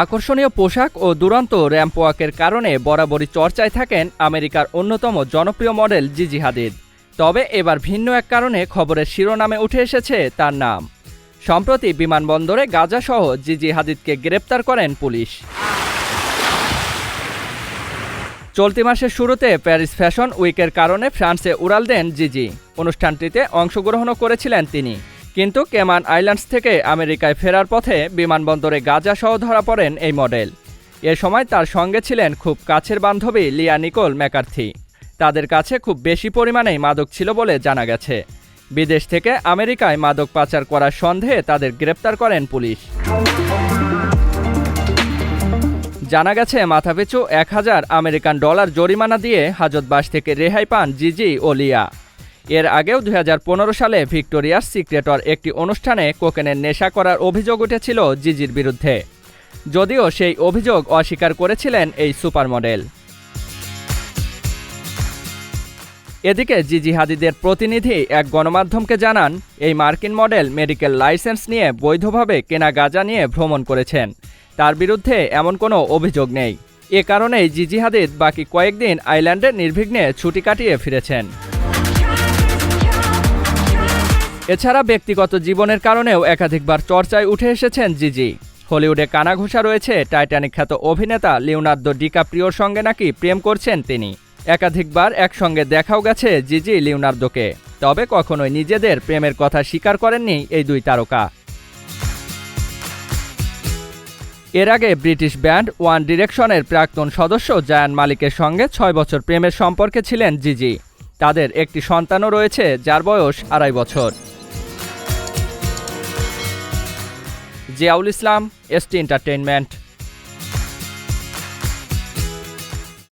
আকর্ষণীয় পোশাক ও দুরন্ত র্যাম্প ওয়াকের কারণে বরাবরই চর্চায় থাকেন আমেরিকার অন্যতম জনপ্রিয় মডেল জিজি হাদিদ। তবে এবার ভিন্ন এক কারণে খবরের শিরোনামে উঠে এসেছে তার নাম। সম্প্রতি বিমানবন্দরে গাজাসহ জিজি হাদিদকে গ্রেপ্তার করেন পুলিশ। চলতি মাসের শুরুতে প্যারিস ফ্যাশন উইকের কারণে ফ্রান্সে উড়াল দেন জিজি। অনুষ্ঠানটিতে অংশগ্রহণও করেছিলেন তিনি। কিন্তু কেমান আইল্যান্ডস থেকে আমেরিকায় ফেরার পথে বিমানবন্দরে গাজা সহ ধরা পড়েন এই মডেল। এ সময় তার সঙ্গে ছিলেন খুব কাছের বান্ধবী লিয়া নিকোল ম্যাকার্থি। তাদের কাছে খুব বেশি পরিমাণেই মাদক ছিল বলে জানা গেছে। বিদেশ থেকে আমেরিকায় মাদক পাচার করার সন্দেহে তাদের গ্রেপ্তার করেন পুলিশ। জানা গেছে, মাথাপিছু এক হাজার আমেরিকান ডলার জরিমানা দিয়ে হাজতবাস থেকে রেহাই পান জিজি ও লিয়া। এর আগেও দু হাজার পনেরো সালে ভিক্টোরিয়ার সিক্রেটর একটি অনুষ্ঠানে কোকেনের নেশা করার অভিযোগ উঠেছিল জিজির বিরুদ্ধে। যদিও সেই অভিযোগ অস্বীকার করেছিলেন এই সুপার মডেল এদিকে জিজি হাদিদের প্রতিনিধি এক গণমাধ্যমকে জানান, এই মার্কিন মডেল মেডিকেল লাইসেন্স নিয়ে বৈধভাবে কেনা গাঁজা নিয়ে ভ্রমণ করেছেন। তার বিরুদ্ধে এমন কোনো অভিযোগ নেই। এ কারণেই জিজি হাদিদ বাকি কয়েকদিন আইল্যান্ডে নির্বিঘ্নে ছুটি কাটিয়ে ফিরেছেন। এছাড়া ব্যক্তিগত জীবনের কারণেও একাধিকবার চর্চায় উঠে এসেছেন জিজি। হলিউডে কানাঘুষা রয়েছে, টাইটানিক খ্যাত অভিনেতা লিওনার্দো ডিকাপ্রিওর সঙ্গে নাকি প্রেম করছেন তিনি। একাধিকবার একসঙ্গে দেখাও গেছে জিজি লিওনার্দোকে, তবে কখনোই নিজেদের প্রেমের কথা স্বীকার করেননি এই দুই তারকা। এর আগে ব্রিটিশ ব্যান্ড ওয়ান ডিরেকশনের প্রাক্তন সদস্য জায়ান মালিকের সঙ্গে ছয় বছর প্রেমের সম্পর্কে ছিলেন জিজি। তাদের একটি সন্তানও রয়েছে, যার বয়স আড়াই বছর। জিয়াউল ইসলাম এসটি এন্টারটেইনমেন্ট